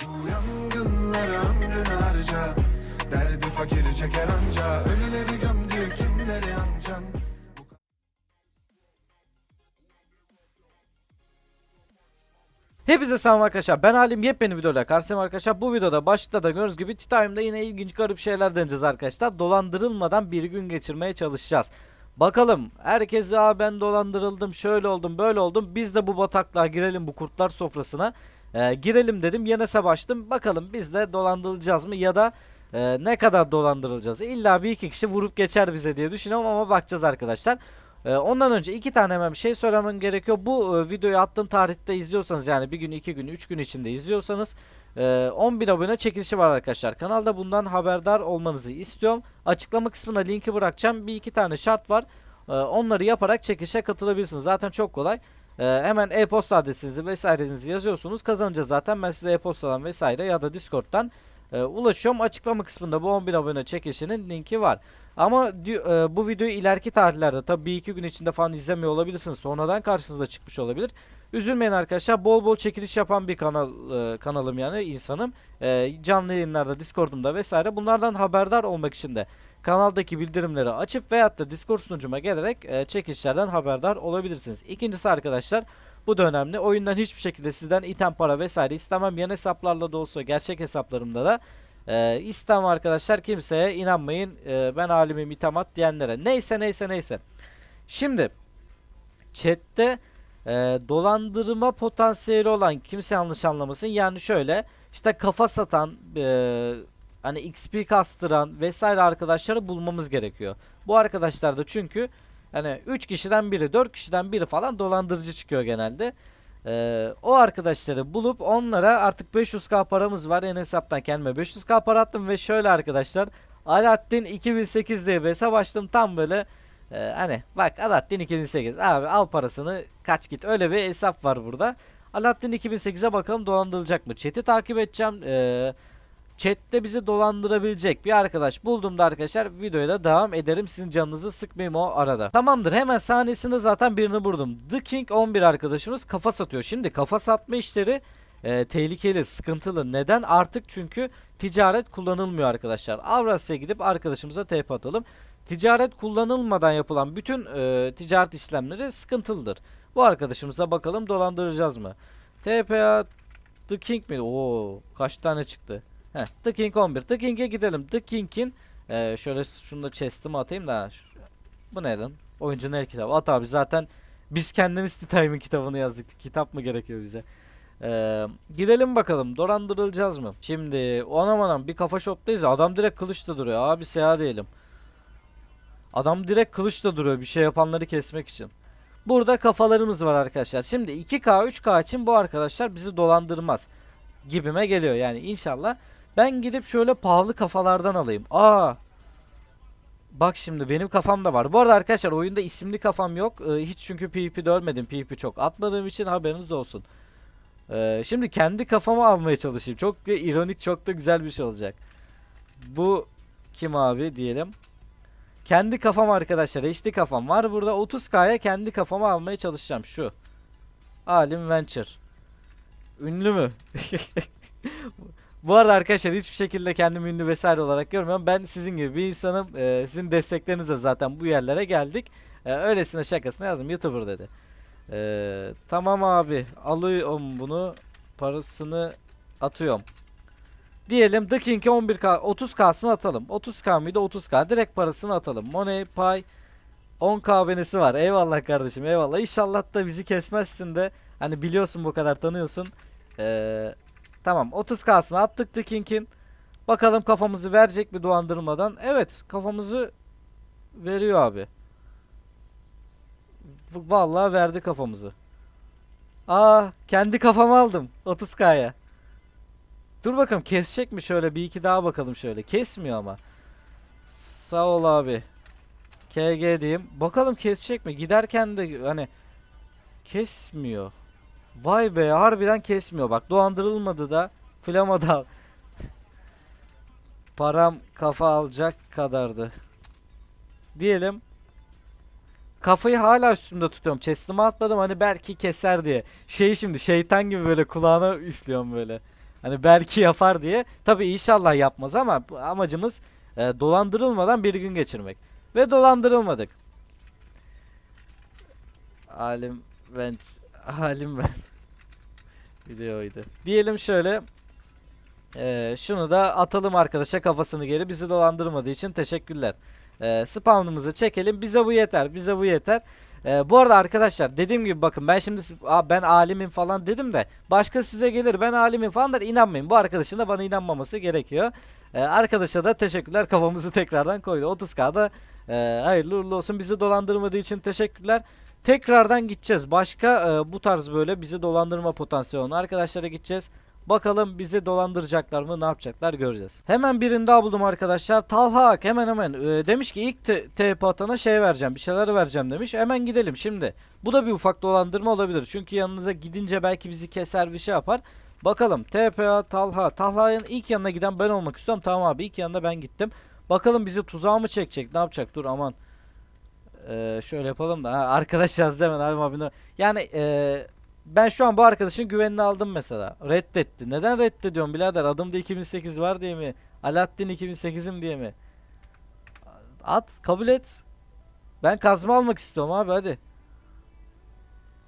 Bu yangınlara ömrünü harca Derdi fakiri çeker anca Ölüleri gömdü kimleri ancan Hepinize selam arkadaşlar. Ben Halim yepyeni videoyla karşınızdayım arkadaşlar. Bu videoda başta da gördüğünüz gibi Titanium'da yine ilginç garip şeyler deneyeceğiz arkadaşlar. Dolandırılmadan bir gün geçirmeye çalışacağız. Bakalım herkes ya ben dolandırıldım şöyle oldum böyle oldum. Biz de bu bataklığa girelim bu kurtlar sofrasına. Ee, girelim dedim yine savaştım. Bakalım biz de dolandırılacağız mı ya da e, ne kadar dolandırılacağız. İlla bir iki kişi vurup geçer bize diye düşünüyorum ama bakacağız arkadaşlar. Ee, ondan önce iki tane hemen bir şey söylemem gerekiyor. Bu e, videoyu attığım tarihte izliyorsanız yani bir gün, iki gün, üç gün içinde izliyorsanız e, 10 bin abone çekilişi var arkadaşlar. Kanalda bundan haberdar olmanızı istiyorum. Açıklama kısmına linki bırakacağım. Bir iki tane şart var. E, onları yaparak çekilişe katılabilirsiniz. Zaten çok kolay. E, hemen e-posta adresinizi vesairenizi yazıyorsunuz. Kazanacağız zaten. Ben size e-postadan vesaire ya da Discord'dan e, ulaşıyorum. Açıklama kısmında bu 10 bin abone çekilişinin linki var. Ama e, bu videoyu ileriki tarihlerde tabii bir iki gün içinde falan izlemiyor olabilirsiniz. Sonradan karşınıza çıkmış olabilir. Üzülmeyin arkadaşlar. Bol bol çekiliş yapan bir kanal e, kanalım yani insanım. E, canlı yayınlarda, Discord'umda vesaire bunlardan haberdar olmak için de kanaldaki bildirimleri açıp veyahut da Discord sunucuma gelerek e, çekilişlerden haberdar olabilirsiniz. İkincisi arkadaşlar bu da önemli. Oyundan hiçbir şekilde sizden item para vesaire istemem. Yan hesaplarla da olsa gerçek hesaplarımda da ee, istem arkadaşlar kimseye inanmayın. Ee, ben alimim itamat diyenlere. Neyse neyse neyse. Şimdi chatte e, dolandırma potansiyeli olan kimse yanlış anlamasın. Yani şöyle işte kafa satan e, hani XP kastıran vesaire arkadaşları bulmamız gerekiyor. Bu arkadaşlar da çünkü hani 3 kişiden biri 4 kişiden biri falan dolandırıcı çıkıyor genelde. Ee, o arkadaşları bulup onlara artık 500k paramız var. En hesaptan kendime 500k para attım ve şöyle arkadaşlar Alaaddin 2008 diye bir hesap açtım. Tam böyle e, hani bak Alaaddin 2008 abi al parasını kaç git. Öyle bir hesap var burada. Alaaddin 2008'e bakalım dolandırılacak mı? Chat'i takip edeceğim. Ee, chatte bizi dolandırabilecek bir arkadaş bulduğumda arkadaşlar videoya da devam ederim. Sizin canınızı sıkmayayım o arada. Tamamdır hemen sahnesinde zaten birini vurdum. The King 11 arkadaşımız kafa satıyor. Şimdi kafa satma işleri e, tehlikeli, sıkıntılı. Neden? Artık çünkü ticaret kullanılmıyor arkadaşlar. Avrasya'ya gidip arkadaşımıza TP atalım. Ticaret kullanılmadan yapılan bütün e, ticaret işlemleri sıkıntılıdır. Bu arkadaşımıza bakalım dolandıracağız mı? TPA The King mi? Oo kaç tane çıktı? Heh, The King 11. The King'e gidelim. The King'in e, şöyle şunu da chest'ime atayım da. Bu neyden? Oyuncunun el kitabı. At abi zaten biz kendimiz Time'in kitabını yazdık. Kitap mı gerekiyor bize? Ee, gidelim bakalım. Dolandırılacağız mı? Şimdi anam anam bir kafa shop'tayız. ya, Adam direkt kılıçla duruyor. Abi seyahat diyelim. Adam direkt kılıçla duruyor bir şey yapanları kesmek için. Burada kafalarımız var arkadaşlar. Şimdi 2K 3K için bu arkadaşlar bizi dolandırmaz. Gibime geliyor yani inşallah. Ben gidip şöyle pahalı kafalardan alayım. Aa. Bak şimdi benim kafam da var. Bu arada arkadaşlar oyunda isimli kafam yok. Ee, hiç çünkü PvP'de ölmedim. PvP çok atmadığım için haberiniz olsun. Ee, şimdi kendi kafamı almaya çalışayım. Çok da ironik, çok da güzel bir şey olacak. Bu kim abi diyelim. Kendi kafam arkadaşlar. HD kafam var. Burada 30K'ya kendi kafamı almaya çalışacağım. Şu. Alim Venture. Ünlü mü? Bu arada arkadaşlar hiçbir şekilde kendimi ünlü vesaire olarak görmüyorum. Ben sizin gibi bir insanım. Ee, sizin desteklerinizle zaten bu yerlere geldik. Ee, öylesine şakasına yazdım. YouTuber dedi. Ee, tamam abi. Alıyorum bunu. Parasını atıyorum. Diyelim The King'e 11K 30K'sını atalım. 30K mıydı 30K. Direkt parasını atalım. Money Pay 10K abonesi var. Eyvallah kardeşim eyvallah. İnşallah da bizi kesmezsin de. Hani biliyorsun bu kadar tanıyorsun. Eee Tamam 30K'sını attık The King'in. Bakalım kafamızı verecek mi dolandırmadan. Evet kafamızı veriyor abi. Vallahi verdi kafamızı. Aa kendi kafamı aldım 30K'ya. Dur bakalım kesecek mi şöyle bir iki daha bakalım şöyle. Kesmiyor ama. Sağ ol abi. KG diyeyim. Bakalım kesecek mi? Giderken de hani kesmiyor. Vay be harbiden kesmiyor bak dolandırılmadı da flamada param kafa alacak kadardı. Diyelim kafayı hala üstümde tutuyorum. Chest'ime atmadım hani belki keser diye. Şey şimdi şeytan gibi böyle kulağına üflüyorum böyle. Hani belki yapar diye. Tabi inşallah yapmaz ama amacımız e, dolandırılmadan bir gün geçirmek. Ve dolandırılmadık. Alim ben halim ben. Videoydu. Diyelim şöyle. e, şunu da atalım arkadaşa kafasını geri. Bizi dolandırmadığı için teşekkürler. E, spawnımızı çekelim. Bize bu yeter. Bize bu yeter. E, bu arada arkadaşlar dediğim gibi bakın ben şimdi ben alimim falan dedim de başka size gelir ben alimim falan der inanmayın. Bu arkadaşın da bana inanmaması gerekiyor. E, arkadaşa da teşekkürler kafamızı tekrardan koydu. 30k'da e, hayırlı uğurlu olsun. Bizi dolandırmadığı için teşekkürler. Tekrardan gideceğiz. Başka e, bu tarz böyle bizi dolandırma potansiyeli olan arkadaşlara gideceğiz. Bakalım bizi dolandıracaklar mı ne yapacaklar göreceğiz. Hemen birini daha buldum arkadaşlar. Talha Ak hemen hemen e, demiş ki ilk TP atana şey vereceğim bir şeyler vereceğim demiş. Hemen gidelim şimdi. Bu da bir ufak dolandırma olabilir. Çünkü yanınıza gidince belki bizi keser bir şey yapar. Bakalım TPA Talha. Talha'nın ilk yanına giden ben olmak istiyorum. Tamam abi ilk yanına ben gittim. Bakalım bizi tuzağa mı çekecek ne yapacak dur aman. Ee, şöyle yapalım da arkadaş yazdı hemen abi abi. ne- Yani e, ben şu an bu arkadaşın güvenini aldım mesela. Reddetti. Neden reddediyorum birader? Adımda 2008 var diye mi? Alaaddin 2008'im diye mi? At kabul et. Ben kazma almak istiyorum abi hadi.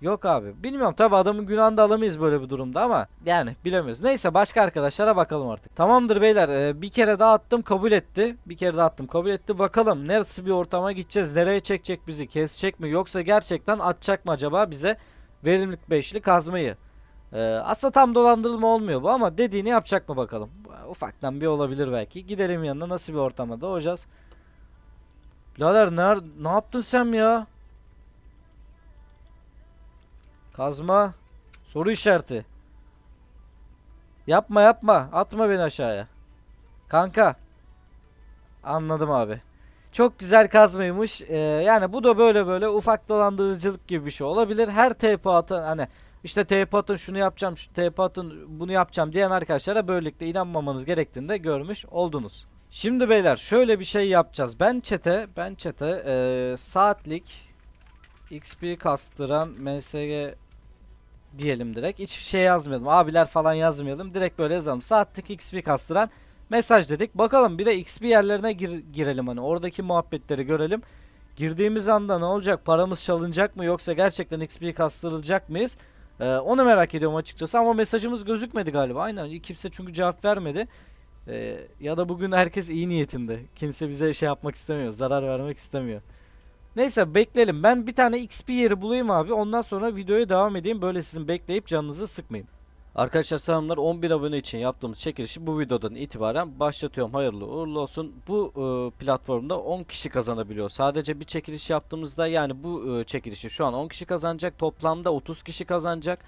Yok abi. Bilmiyorum tabi adamın günahını da alamayız böyle bir durumda ama yani bilemiyoruz. Neyse başka arkadaşlara bakalım artık. Tamamdır beyler ee, bir kere daha attım kabul etti. Bir kere daha attım kabul etti. Bakalım neresi bir ortama gideceğiz. Nereye çekecek bizi? Kesecek mi? Yoksa gerçekten atacak mı acaba bize verimlilik beşli kazmayı? Ee, aslında tam dolandırılma olmuyor bu ama dediğini yapacak mı bakalım. Ufaktan bir olabilir belki. Gidelim yanına nasıl bir ortamda doğacağız. Birader ne, ne yaptın sen ya? Kazma. Soru işareti. Yapma yapma. Atma beni aşağıya. Kanka. Anladım abi. Çok güzel kazmaymış. Ee, yani bu da böyle böyle ufak dolandırıcılık gibi bir şey olabilir. Her TP atan hani işte TP atın şunu yapacağım, şu TP atın bunu yapacağım diyen arkadaşlara böylelikle inanmamanız gerektiğini de görmüş oldunuz. Şimdi beyler şöyle bir şey yapacağız. Ben çete, ben çete ee, saatlik XP kastıran MSG diyelim direkt. Hiçbir şey yazmayalım. Abiler falan yazmayalım. Direkt böyle yazalım. Saatlik XP kastıran mesaj dedik. Bakalım bir de XP yerlerine gir- girelim hani. Oradaki muhabbetleri görelim. Girdiğimiz anda ne olacak? Paramız çalınacak mı yoksa gerçekten XP kastırılacak mıyız? Ee, onu merak ediyorum açıkçası ama mesajımız gözükmedi galiba. Aynen kimse çünkü cevap vermedi. Ee, ya da bugün herkes iyi niyetinde. Kimse bize şey yapmak istemiyor. Zarar vermek istemiyor. Neyse bekleyelim. Ben bir tane XP yeri bulayım abi. Ondan sonra videoya devam edeyim. Böyle sizin bekleyip canınızı sıkmayın. Arkadaşlar selamlar. 11 abone için yaptığımız çekilişi bu videodan itibaren başlatıyorum. Hayırlı uğurlu olsun. Bu e, platformda 10 kişi kazanabiliyor. Sadece bir çekiliş yaptığımızda yani bu e, çekilişi şu an 10 kişi kazanacak. Toplamda 30 kişi kazanacak.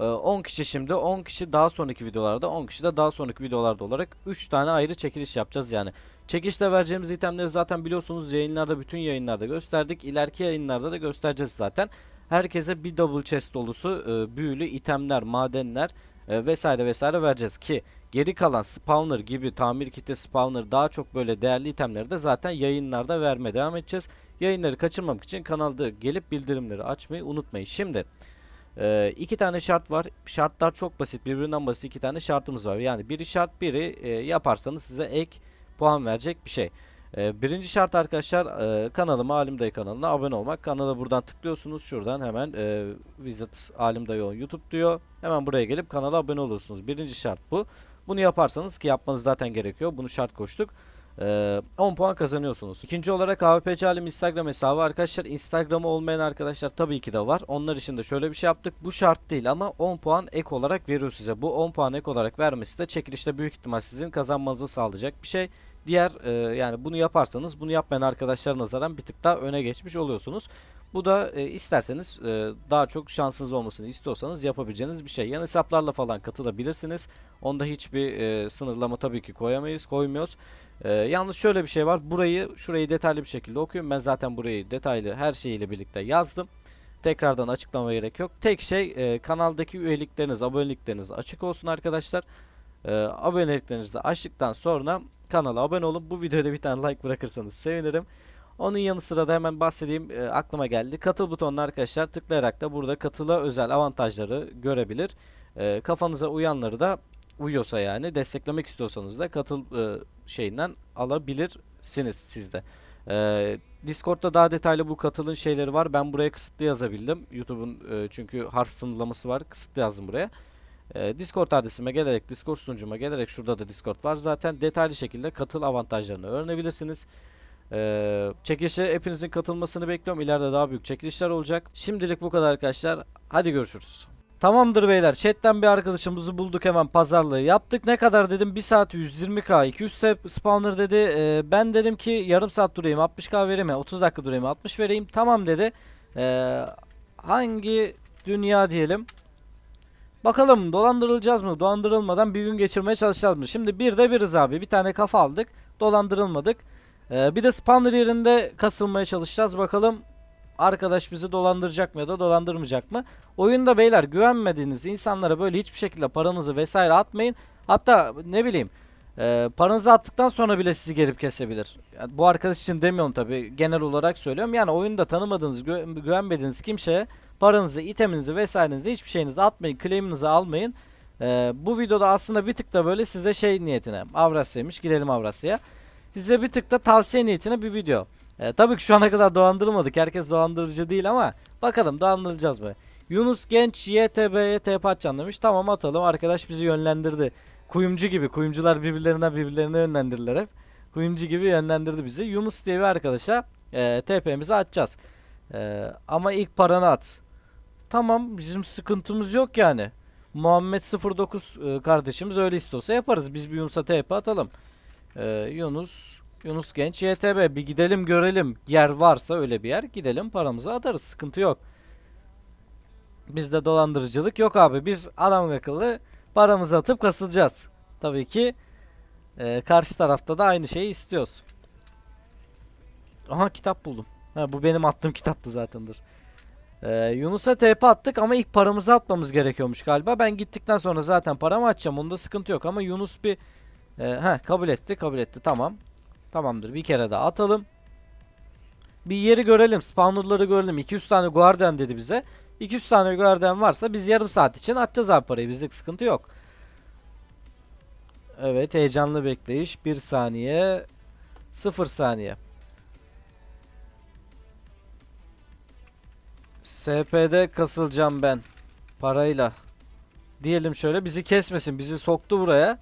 E, 10 kişi şimdi 10 kişi daha sonraki videolarda 10 kişi de daha sonraki videolarda olarak 3 tane ayrı çekiliş yapacağız yani. Çekişte vereceğimiz itemleri zaten biliyorsunuz yayınlarda bütün yayınlarda gösterdik. İleriki yayınlarda da göstereceğiz zaten. Herkese bir double chest dolusu e, büyülü itemler, madenler e, vesaire vesaire vereceğiz ki geri kalan spawner gibi tamir kiti spawner daha çok böyle değerli itemleri de zaten yayınlarda vermeye devam edeceğiz. Yayınları kaçırmamak için kanalda gelip bildirimleri açmayı unutmayın. Şimdi e, iki tane şart var. Şartlar çok basit. Birbirinden basit iki tane şartımız var. Yani biri şart biri e, yaparsanız size ek puan verecek bir şey. Ee, birinci şart arkadaşlar e, kanalıma Alim Dayı kanalına abone olmak. Kanala buradan tıklıyorsunuz. Şuradan hemen e, visit Alim Dayı on YouTube diyor. Hemen buraya gelip kanala abone olursunuz. Birinci şart bu. Bunu yaparsanız ki yapmanız zaten gerekiyor. Bunu şart koştuk. Ee, 10 puan kazanıyorsunuz. İkinci olarak AWPC Alim Instagram hesabı arkadaşlar. Instagram'ı olmayan arkadaşlar tabii ki de var. Onlar için de şöyle bir şey yaptık. Bu şart değil ama 10 puan ek olarak veriyor size. Bu 10 puan ek olarak vermesi de çekilişte büyük ihtimal sizin kazanmanızı sağlayacak bir şey. Diğer e, yani bunu yaparsanız bunu yapmayan arkadaşlara nazaran bir tık daha öne geçmiş oluyorsunuz. Bu da e, isterseniz e, daha çok şanssız olmasını istiyorsanız yapabileceğiniz bir şey. Yan hesaplarla falan katılabilirsiniz. Onda hiçbir e, sınırlama tabii ki koyamayız, koymuyoruz. E, yalnız şöyle bir şey var. Burayı, şurayı detaylı bir şekilde okuyun. Ben zaten burayı detaylı her şeyiyle birlikte yazdım. Tekrardan açıklama gerek yok. Tek şey e, kanaldaki üyelikleriniz, abonelikleriniz açık olsun arkadaşlar. E, aboneliklerinizi açtıktan sonra kanala abone olun. Bu videoya da bir tane like bırakırsanız sevinirim. Onun yanı sıra da hemen bahsedeyim e, aklıma geldi. Katıl butonuna arkadaşlar tıklayarak da burada katıla özel avantajları görebilir. E, kafanıza uyanları da uyuyorsa yani desteklemek istiyorsanız da katıl e, şeyinden alabilirsiniz siz de. E, Discord'da daha detaylı bu katılın şeyleri var. Ben buraya kısıtlı yazabildim. YouTube'un e, çünkü harf sınırlaması var. Kısıtlı yazdım buraya. E, Discord adresime gelerek, Discord sunucuma gelerek şurada da Discord var. Zaten detaylı şekilde katıl avantajlarını öğrenebilirsiniz. Ee, çekilişe hepinizin katılmasını bekliyorum. İleride daha büyük çekilişler olacak. Şimdilik bu kadar arkadaşlar. Hadi görüşürüz. Tamamdır beyler. Chat'ten bir arkadaşımızı bulduk hemen pazarlığı yaptık. Ne kadar dedim? 1 saat 120k 200 sep- spawner dedi. Ee, ben dedim ki yarım saat durayım 60k vereyim mi? 30 dakika durayım 60 vereyim. Tamam dedi. Ee, hangi dünya diyelim? Bakalım dolandırılacağız mı? Dolandırılmadan bir gün geçirmeye çalışacağız mı? Şimdi bir de biriz abi. Bir tane kafa aldık. Dolandırılmadık. Ee, bir de spawner yerinde kasılmaya çalışacağız. Bakalım arkadaş bizi dolandıracak mı ya da dolandırmayacak mı? Oyunda beyler güvenmediğiniz insanlara böyle hiçbir şekilde paranızı vesaire atmayın. Hatta ne bileyim e, paranızı attıktan sonra bile sizi gelip kesebilir. Yani bu arkadaş için demiyorum tabi genel olarak söylüyorum. Yani oyunda tanımadığınız gü- güvenmediğiniz kimseye paranızı, iteminizi vesairenizi hiçbir şeyinizi atmayın. Claim'inizi almayın. Ee, bu videoda aslında bir tık da böyle size şey niyetine Avrasya'ymış gidelim Avrasya'ya. Size bir tık da tavsiye niyetine bir video. Ee, tabii ki şu ana kadar dolandırmadık. Herkes dolandırıcı değil ama bakalım dolandıracağız mı? Yunus Genç YTB'ye TP atacağım demiş. Tamam atalım. Arkadaş bizi yönlendirdi. Kuyumcu gibi. Kuyumcular birbirlerinden birbirlerine yönlendirirler hep. Kuyumcu gibi yönlendirdi bizi. Yunus diye bir arkadaşa e, TP'mizi atacağız. E, ama ilk paranı at. Tamam bizim sıkıntımız yok yani. Muhammed 09 e, kardeşimiz öyle istiyorsa yaparız. Biz bir Yunus'a TP atalım. Ee, Yunus Yunus Genç YTB bir gidelim görelim. Yer varsa öyle bir yer gidelim paramızı atarız. Sıkıntı yok. Bizde dolandırıcılık yok abi. Biz adam akıllı paramızı atıp kasılacağız. Tabii ki e, karşı tarafta da aynı şeyi istiyoruz. Aha kitap buldum. Ha, bu benim attığım kitaptı zatendir. Ee, Yunus'a TP attık ama ilk paramızı atmamız gerekiyormuş galiba. Ben gittikten sonra zaten paramı atacağım. Onda sıkıntı yok ama Yunus bir ee, heh, kabul etti kabul etti tamam. Tamamdır bir kere daha atalım. Bir yeri görelim spawnerları görelim. 200 tane guardian dedi bize. 200 tane guardian varsa biz yarım saat için atacağız abi parayı. Bizlik sıkıntı yok. Evet heyecanlı bekleyiş. 1 saniye. 0 saniye. SP'de kasılacağım ben. Parayla. Diyelim şöyle bizi kesmesin. Bizi soktu buraya.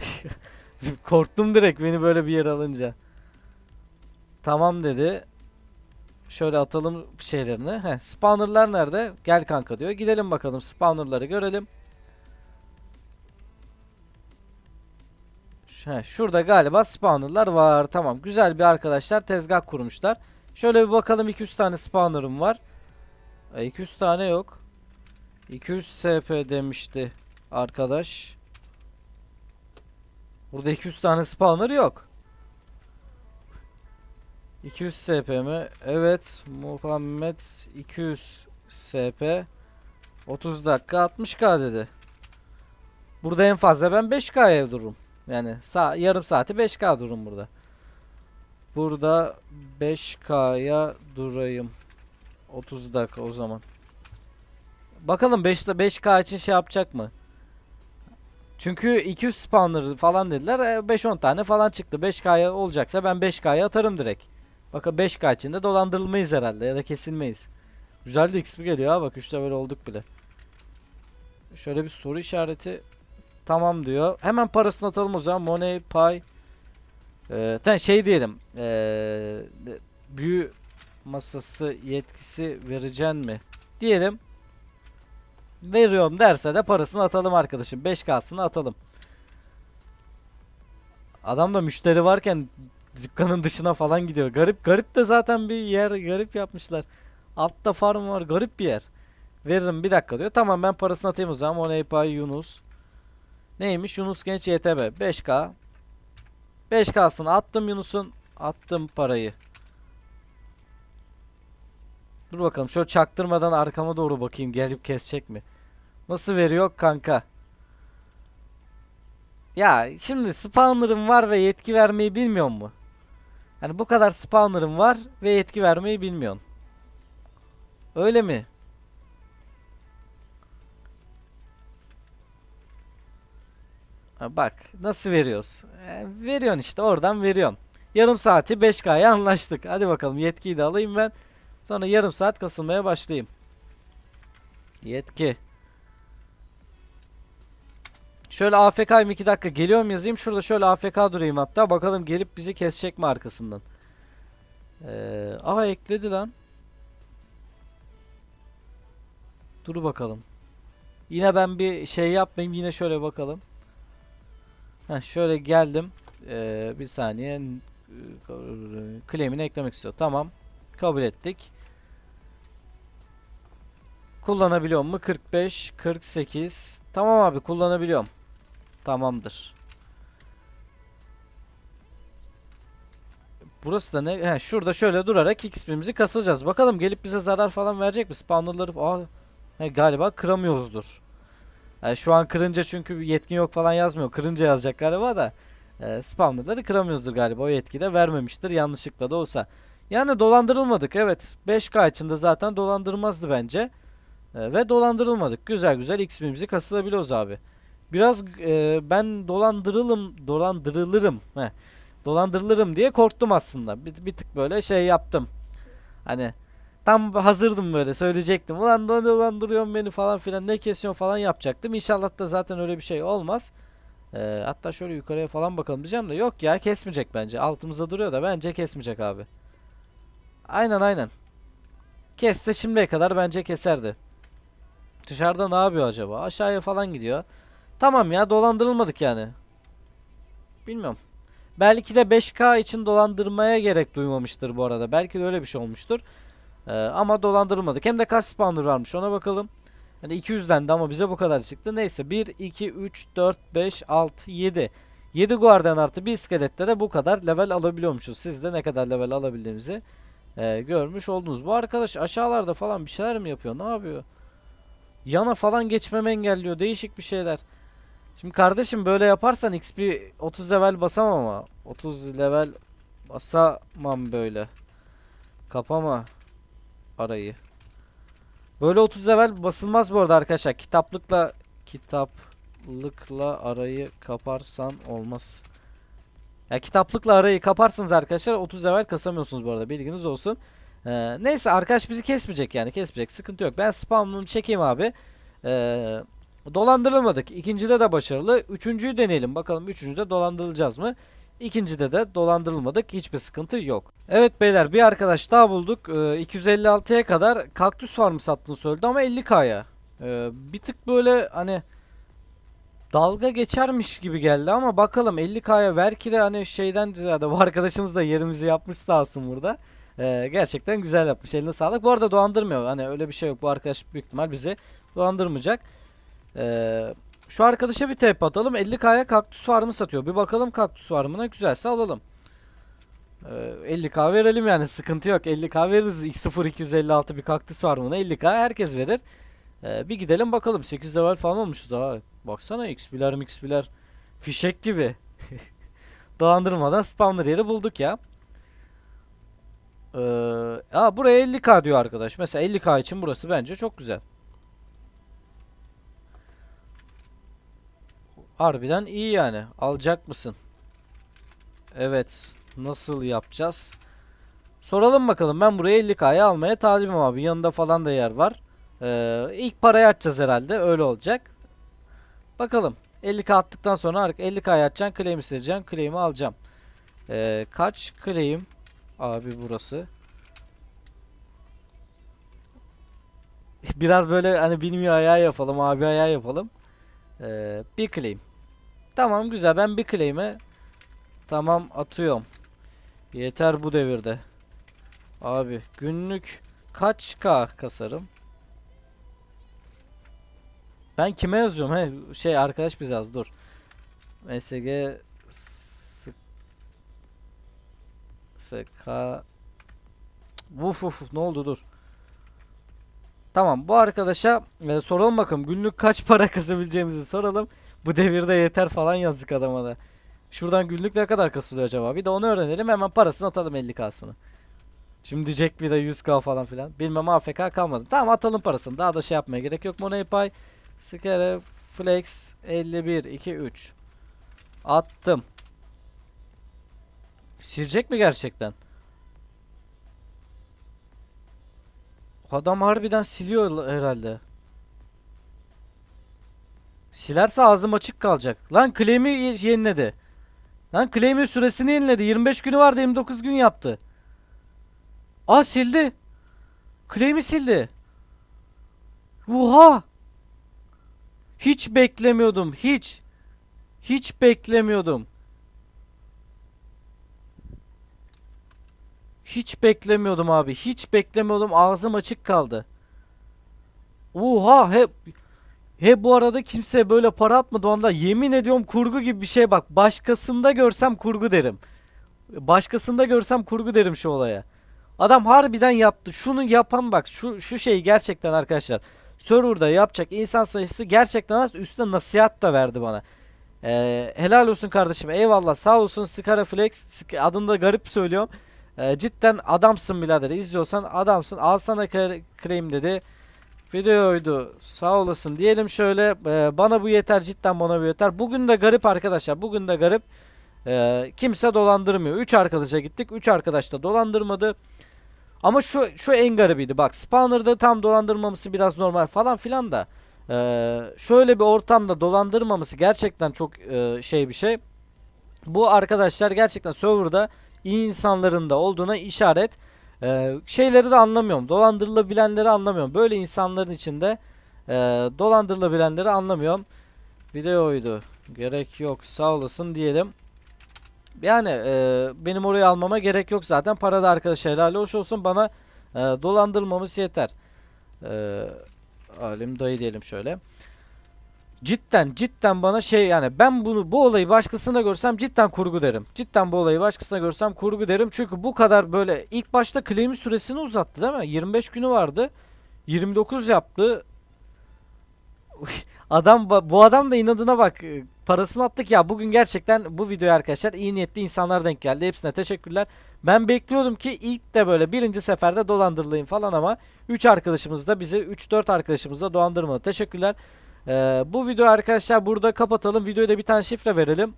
Korktum direkt beni böyle bir yer alınca. Tamam dedi. Şöyle atalım şeylerini. Heh, spawnerlar nerede? Gel kanka diyor. Gidelim bakalım spawnerları görelim. Heh, şurada galiba spawnerlar var. Tamam. Güzel bir arkadaşlar tezgah kurmuşlar. Şöyle bir bakalım 200 tane spawner'ım var. E, 200 tane yok. 200 SP demişti arkadaş. Burada 200 tane spawner yok. 200 SP mi? Evet. Muhammed 200 SP 30 dakika 60k dedi. Burada en fazla ben 5k'ya dururum. Yani sa yarım saati 5k dururum burada. Burada 5k'ya durayım. 30 dakika o zaman. Bakalım 5 5k için şey yapacak mı? Çünkü 200 spawner falan dediler. E, 5-10 tane falan çıktı. 5K'ya olacaksa ben 5K'ya atarım direkt. Bakın 5K içinde dolandırılmayız herhalde ya da kesilmeyiz. Güzel de XP geliyor ha bak 3 level olduk bile. Şöyle bir soru işareti. Tamam diyor. Hemen parasını atalım o zaman. Money pay. Ee, şey diyelim. Ee, büyü masası yetkisi vereceksin mi? Diyelim veriyorum derse de parasını atalım arkadaşım. 5K'sını atalım. Adam da müşteri varken dükkanın dışına falan gidiyor. Garip garip de zaten bir yer garip yapmışlar. Altta farm var garip bir yer. Veririm bir dakika diyor. Tamam ben parasını atayım o zaman. Money Pay Yunus. Neymiş? Yunus Genç YTB. 5K. 5K'sını attım Yunus'un. Attım parayı. Dur bakalım şöyle çaktırmadan arkama doğru bakayım gelip kesecek mi? Nasıl veriyor kanka? Ya şimdi spawner'ım var ve yetki vermeyi bilmiyor mu? Yani bu kadar spawner'ım var ve yetki vermeyi bilmiyorsun. Öyle mi? Ha, bak nasıl veriyoruz. E, veriyorsun işte oradan veriyorsun. Yarım saati 5K'ya anlaştık. Hadi bakalım yetkiyi de alayım ben. Sonra yarım saat kasılmaya başlayayım. Yetki. Şöyle AFK'yim 2 dakika geliyorum yazayım. Şurada şöyle AFK durayım hatta. Bakalım gelip bizi kesecek mi arkasından. Ee, aha ekledi lan. Dur bakalım. Yine ben bir şey yapmayayım. Yine şöyle bakalım. Heh, şöyle geldim. Ee, bir saniye. Claim'ini eklemek istiyor. Tamam. Kabul ettik. Kullanabiliyor mu? 45, 48. Tamam abi kullanabiliyorum. Tamamdır. Burası da ne? He, şurada şöyle durarak XP'mizi kasacağız. Bakalım gelip bize zarar falan verecek mi? Spawnerları he, galiba kıramıyoruzdur. Yani şu an kırınca çünkü yetkin yok falan yazmıyor. Kırınca yazacak galiba da. E, spawnerları kıramıyoruzdur galiba. O yetki de vermemiştir yanlışlıkla da olsa. Yani dolandırılmadık evet. 5K içinde zaten dolandırmazdı bence. E, ve dolandırılmadık. Güzel güzel XP'mizi kasılabiliyoruz abi. Biraz e, ben dolandırılım, dolandırılırım. Heh, dolandırılırım diye korktum aslında. Bir, bir tık böyle şey yaptım. Hani tam hazırdım böyle söyleyecektim. Ulan dolan- dolandırıyorsun beni falan filan ne kesiyorsun falan yapacaktım. İnşallah da zaten öyle bir şey olmaz. E, hatta şöyle yukarıya falan bakalım diyeceğim de yok ya kesmeyecek bence. Altımızda duruyor da bence kesmeyecek abi. Aynen aynen. Kesti şimdiye kadar bence keserdi. Dışarıda ne yapıyor acaba? Aşağıya falan gidiyor. Tamam ya dolandırılmadık yani. Bilmiyorum. Belki de 5K için dolandırmaya gerek duymamıştır bu arada. Belki de öyle bir şey olmuştur. Ee, ama dolandırılmadık. Hem de kaç spawner varmış ona bakalım. Hani 200'den de ama bize bu kadar çıktı. Neyse 1, 2, 3, 4, 5, 6, 7. 7 guardian artı bir iskelette de bu kadar level alabiliyormuşuz. Siz de ne kadar level alabildiğimizi e, görmüş oldunuz. Bu arkadaş aşağılarda falan bir şeyler mi yapıyor? Ne yapıyor? Yana falan geçmemi engelliyor. Değişik bir şeyler. Şimdi kardeşim böyle yaparsan XP 30 level basamam ama. 30 level basamam böyle. Kapama arayı. Böyle 30 level basılmaz bu arada arkadaşlar. Kitaplıkla kitaplıkla arayı kaparsan olmaz. Ya kitaplıkla arayı kaparsınız arkadaşlar 30 level kasamıyorsunuz bu arada bilginiz olsun. Ee, neyse arkadaş bizi kesmeyecek yani kesmeyecek sıkıntı yok. Ben spamımı çekeyim abi. Ee, dolandırılmadık. İkincide de başarılı. Üçüncüyü deneyelim bakalım üçüncüde dolandırılacağız mı? İkincide de dolandırılmadık. Hiçbir sıkıntı yok. Evet beyler bir arkadaş daha bulduk. Ee, 256'ya kadar kaktüs farmı sattığını söyledi ama 50k'ya. Ee, bir tık böyle hani dalga geçermiş gibi geldi ama bakalım 50k'ya belki de hani şeyden ziyade bu arkadaşımız da yerimizi yapmış sağ olsun burada. Ee, gerçekten güzel yapmış eline sağlık. Bu arada dolandırmıyor hani öyle bir şey yok bu arkadaş büyük ihtimal bizi dolandırmayacak. Ee, şu arkadaşa bir tep atalım 50k'ya kaktüs farmı satıyor bir bakalım kaktüs farmına güzelse alalım. Ee, 50k verelim yani sıkıntı yok 50k veririz 0256 bir kaktüs farmına 50k herkes verir. Ee, bir gidelim bakalım 8 level falan olmuşuz daha. Baksana XP'ler XP'ler fişek gibi. Dolandırmadan spawner yeri bulduk ya. Ee, aa buraya 50k diyor arkadaş. Mesela 50k için burası bence çok güzel. Harbiden iyi yani. Alacak mısın? Evet. Nasıl yapacağız? Soralım bakalım. Ben buraya 50k'ya almaya talibim abi. Yanında falan da yer var. Ee, ilk parayı atacağız herhalde. Öyle olacak. Bakalım. 50k attıktan sonra 50k'ya atacaksın. Claim'i sileceksin. Claim'i alacağım. Ee, kaç claim? Abi burası. Biraz böyle hani bilmiyor ayağı yapalım. Abi ayağı yapalım. Ee, bir claim. Tamam güzel. Ben bir claim'e tamam atıyorum. Yeter bu devirde. Abi günlük kaç k kasarım? Ben kime yazıyorum? He şey arkadaş biz yaz dur. Sık SK Uf uf ne oldu dur. Tamam bu arkadaşa e, soralım bakalım günlük kaç para kasabileceğimizi soralım. Bu devirde yeter falan yazdık adama da. Şuradan günlük ne kadar kasılıyor acaba? Bir de onu öğrenelim hemen parasını atalım 50k'sını. Şimdi diyecek bir de 100k falan filan. Bilmem AFK kalmadı. Tamam atalım parasını. Daha da şey yapmaya gerek yok. MoneyPay, Skere, Flex 51 2 3. Attım. Silecek mi gerçekten? Adam harbiden siliyor herhalde. Silerse ağzım açık kalacak. Lan claim'i ye- yeniledi. Lan claim'in süresini yeniledi. 25 günü vardı 29 gün yaptı. Aa sildi. Claim'i sildi. Oha. Hiç beklemiyordum. Hiç. Hiç beklemiyordum. Hiç beklemiyordum abi. Hiç beklemiyordum. Ağzım açık kaldı. Oha hep he bu arada kimseye böyle para atmadı onda. Yemin ediyorum kurgu gibi bir şey bak. Başkasında görsem kurgu derim. Başkasında görsem kurgu derim şu olaya. Adam harbiden yaptı. Şunu yapan bak şu şu şeyi gerçekten arkadaşlar. Server'da yapacak insan sayısı gerçekten az. Üstüne nasihat da verdi bana. Ee, helal olsun kardeşim. Eyvallah. Sağ olsun Skara Flex. Sk- adını da garip söylüyorum. Ee, cidden adamsın birader. İzliyorsan adamsın. Alsana krem dedi. Videoydu. Sağ olasın. Diyelim şöyle. e, bana bu yeter. Cidden bana bu yeter. Bugün de garip arkadaşlar. Bugün de garip. Ee, kimse dolandırmıyor. 3 arkadaşa gittik. 3 arkadaş da dolandırmadı. Ama şu şu en garibiydi. Bak spawner'da tam dolandırmaması biraz normal falan filan da. Ee, şöyle bir ortamda dolandırmaması gerçekten çok e, şey bir şey. Bu arkadaşlar gerçekten serverda iyi insanların da olduğuna işaret. Ee, şeyleri de anlamıyorum. Dolandırılabilenleri anlamıyorum. Böyle insanların içinde e, dolandırılabilenleri anlamıyorum. Videoydu. Gerek yok. Sağ olasın diyelim. Yani e, benim oraya almama gerek yok zaten. Para da arkadaş helal hoş olsun. Bana e, dolandırmamız yeter. E, alim dayı diyelim şöyle. Cidden cidden bana şey yani ben bunu bu olayı başkasında görsem cidden kurgu derim. Cidden bu olayı başkasında görsem kurgu derim. Çünkü bu kadar böyle ilk başta claim'i süresini uzattı değil mi? 25 günü vardı. 29 yaptı. Adam bu adam da inadına bak e, parasını attık ya bugün gerçekten bu videoya arkadaşlar iyi niyetli insanlar denk geldi hepsine teşekkürler. Ben bekliyordum ki ilk de böyle birinci seferde dolandırılayım falan ama 3 arkadaşımız da bizi 3-4 arkadaşımız da dolandırmadı teşekkürler. Ee, bu video arkadaşlar burada kapatalım videoya da bir tane şifre verelim.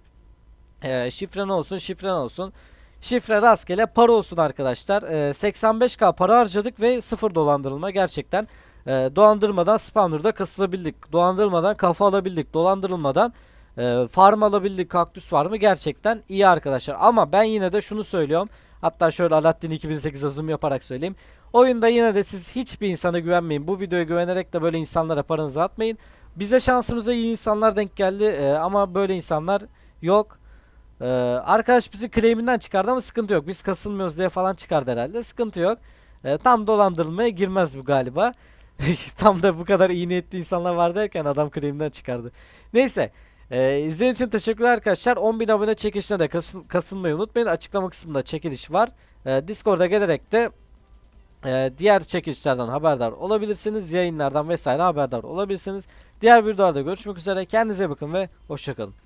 Ee, şifre ne olsun şifre ne olsun. Şifre rastgele para olsun arkadaşlar. Ee, 85k para harcadık ve sıfır dolandırılma gerçekten. Ee, dolandırmadan spawner'da kasılabildik. Dolandırmadan kafa alabildik. Dolandırılmadan e, farm alabildik. Kaktüs farmı gerçekten iyi arkadaşlar. Ama ben yine de şunu söylüyorum. Hatta şöyle Alaaddin 2008'e zoom yaparak söyleyeyim. Oyunda yine de siz hiçbir insana güvenmeyin. Bu videoya güvenerek de böyle insanlara paranızı atmayın. Bize şansımıza iyi insanlar denk geldi e, ama böyle insanlar yok. Ee, arkadaş bizi claim'inden çıkardı ama sıkıntı yok. Biz kasılmıyoruz diye falan çıkardı herhalde. Sıkıntı yok. Ee, tam dolandırılmaya girmez bu galiba. tam da bu kadar iyi niyetli insanlar var derken adam claim'inden çıkardı. Neyse. Ee, izlediğiniz için teşekkürler arkadaşlar. 10.000 abone çekilişine de kasın, kasılmayı unutmayın. Açıklama kısmında çekiliş var. Ee, Discord'a gelerek de e, diğer çekilişlerden haberdar olabilirsiniz. Yayınlardan vesaire haberdar olabilirsiniz. Diğer videolarda görüşmek üzere. Kendinize bakın ve hoşçakalın.